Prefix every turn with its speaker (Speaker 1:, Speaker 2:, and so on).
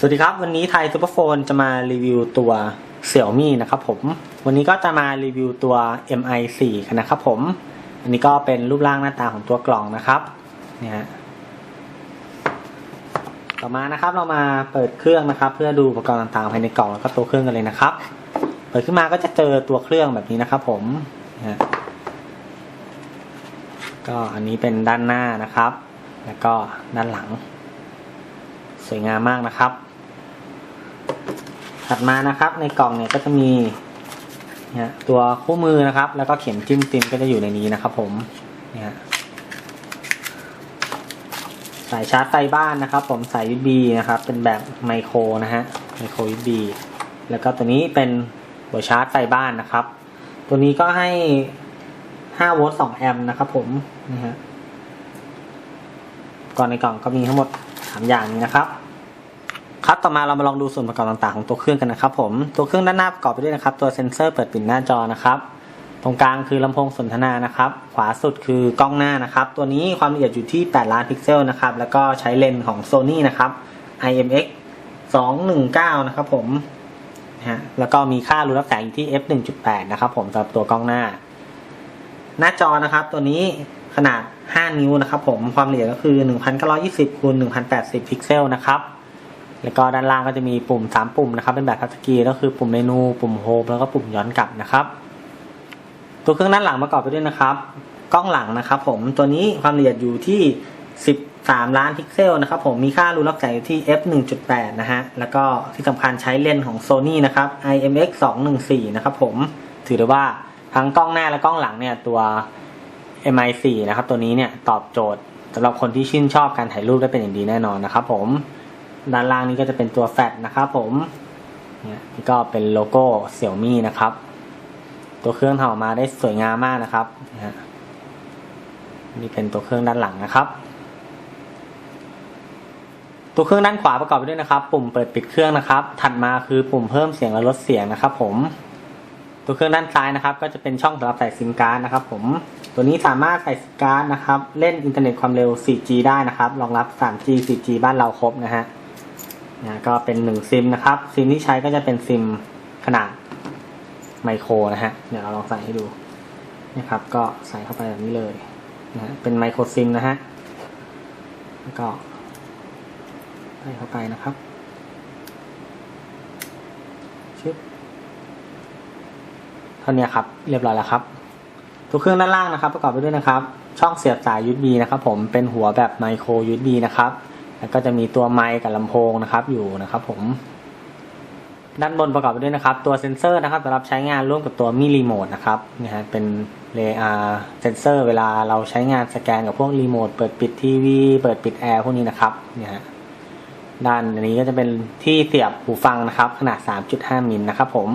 Speaker 1: สวัสดีครับ วันนี้ไทยซูเปอร์โฟนจะมารีวิวตัว Xiaomi นะครับผม วันนี้ก็จะมารีวิวตัว MI 4 กันนะครับผม อันนี้ก็เป็นรูปร่างหน้าตาของตัวกล่องนะครับเนี่ยฮะต่อมานะครับเรามาเปิดเครื่องนะครับ เพื่อดูอุปกรณ์ต่างๆภายในกล่องแล้วก็ตัวเครื่องกันเลยนะครับ เปิดขึ้นมาก็จะเจอตัวเครื่องแบบนี้นะครับ ผมนะฮะก็อันนี้เป็นด้านหน้านะครับ แล้วก็ด้านหลัง สวยงามมากนะครับ ถัดมานะครับ ในกล่องเนี่ยก็จะมีเนี่ยตัวคู่มือนะครับ แล้วก็เข็มจิ้มติมก็จะอยู่ในนี้นะครับ ผมเนี่ยสายชาร์จไฟบ้านนะครับ ผมสาย USB นะครับ เป็นแบบไมโครนะฮะไมโคร USB แล้วก็ตัวนี้เป็นหัวชาร์จไฟบ้านนะครับ ตัวนี้ก็ให้ 5 โวลต์ 2 แอมป์นะครับ ผมนะฮะก่อนในกล่องก็มีทั้งหมดสามอย่างนี้นะครับ ครับต่อมาเรามาลองดูส่วนประกอบต่างๆของตัวเครื่องกันนะครับผมตัวเครื่องด้านหน้าประกอบไปด้วยนะครับ ตัวเซ็นเซอร์เปิดปิดหน้าจอนะครับตรงกลางคือลำโพงสนทนานะครับ ขวาสุดคือกล้องหน้านะครับ ตัวนี้ความละเอียดอยู่ที่ 8 ล้านพิกเซลนะครับ แล้วก็ใช้เลนส์ของ Sony นะครับ IMX 219 นะครับผมฮะแล้วก็มีค่ารูรับแสงอยู่ที่ f 1.8 นะครับผมสำหรับตัวกล้องหน้า หน้าจอนะครับ ตัวนี้ขนาด 5 นิ้วนะครับผม ความละเอียดก็คือ 1920คูณ1080 พิกเซลนะครับ แล้วก็ด้านล่างก็จะมีปุ่ม 3 ปุ่มนะครับ เป็นแบบทัชสกรีนก็คือปุ่มเมนู ปุ่มโฮมแล้วก็ปุ่มย้อนกลับนะครับ ตัวเครื่องด้านหลังประกอบไปด้วยนะครับ กล้องหลังนะครับผมตัวนี้ความละเอียดอยู่ที่ 13 ล้านพิกเซลนะครับผมมีค่ารูรับแสงอยู่ที่ f 1.8นะฮะแล้วก็ที่สำคัญใช้เลนส์ของ Sony นะครับ IMX 214นะครับผมถือได้ว่าทั้งกล้องหน้าและกล้องหลังเนี่ยตัว MI 4 นะครับตัวนี้เนี่ยตอบโจทย์สำหรับคนที่ชื่นชอบการถ่ายรูปได้เป็นอย่างดีแน่นอนนะครับผม ด้านล่างนี้ก็จะเป็นตัวแฟลชนะครับผมนี่ก็เป็นโลโก้เสี่ยวมี่นะครับ ตัวเครื่องทำออกมาได้สวยงามมากนะครับนี่เป็นตัวเครื่องด้านหลังนะครับ ตัวเครื่องด้านขวาประกอบไปด้วยนะครับ ปุ่มเปิดปิดเครื่องนะครับ ถัดมาคือปุ่มเพิ่มเสียงและลดเสียงนะครับ ผม ตัวเครื่องด้านซ้ายนะครับ ก็จะเป็นช่องสำหรับใส่ซิมการ์ดนะครับ ผม ตัวนี้สามารถใส่ซิมการ์ดนะครับ เล่นอินเทอร์เน็ตความเร็ว 4G ได้นะครับ รองรับ 3G 4G บ้านเราครบนะฮะ นะก็เป็นหนึ่งซิมนะครับ ซิมที่ใช้ก็จะเป็นซิมขนาดไมโครนะฮะ เดี๋ยวเราลองใส่ให้ดูนะครับ ก็ใส่เข้าไปแบบนี้เลยนะฮะเป็นไมโครซิมนะฮะแล้วก็ใส่เข้าไปนะครับชึบเท่านี้ครับ เรียบร้อยแล้วครับตัวเครื่องด้านล่างนะครับ ประกอบไปด้วยนะครับ ช่องเสียบสาย USB นะครับ ผมเป็นหัวแบบไมโคร USB นะครับ แล้วก็จะมีตัวไมค์กับลำโพงนะครับอยู่นะครับ ผม ด้านบนประกอบไปด้วยนะครับ ตัวเซ็นเซอร์นะครับสำหรับใช้งานร่วมกับตัวมีรีโมทนะครับนะฮะเป็นเลอาเซนเซอร์เวลาเราใช้งานสแกนกับพวกรีโมทเปิดปิดทีวีเปิดปิดแอร์พวกนี้นะครับเนี่ยฮะด้านนี้ก็จะเป็นที่เสียบหูฟังนะครับ ขนาด 3.5 มิลนะครับผม